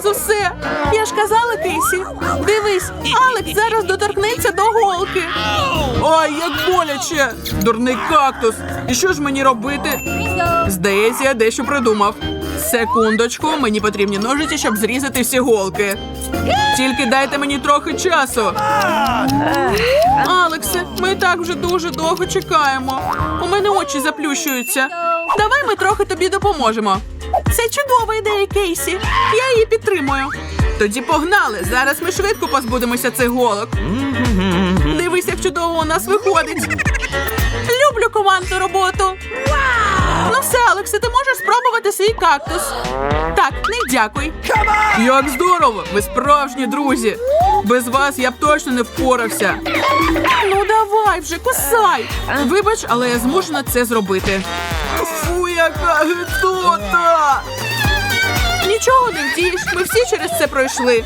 за все. Я ж казала, Кейсі. Дивись, Алекс зараз доторкнеться до голки. Ой, як боляче! Дурний кактус. І що ж мені робити? Здається, я дещо придумав. Секундочку, мені потрібні ножиці, щоб зрізати всі голки. Тільки дайте мені трохи часу. Алексе, ми так вже дуже довго чекаємо. У мене очі заплющуються. Давай ми трохи тобі допоможемо. Це чудова ідея, Кейсі. Я її підтримую. Тоді погнали. Зараз ми швидко позбудемося цих голок. Дивись, як чудово у нас виходить. Люблю командну роботу. Ну все, Алексе, ти можеш спробувати свій кактус. Так, не дякуй. Як здорово! Ви справжні друзі. Без вас я б точно не впорався. Ну давай вже, кусай. Вибач, але я змушена це зробити. Фу, яка гидота! Нічого не вдієш, ми всі через це пройшли.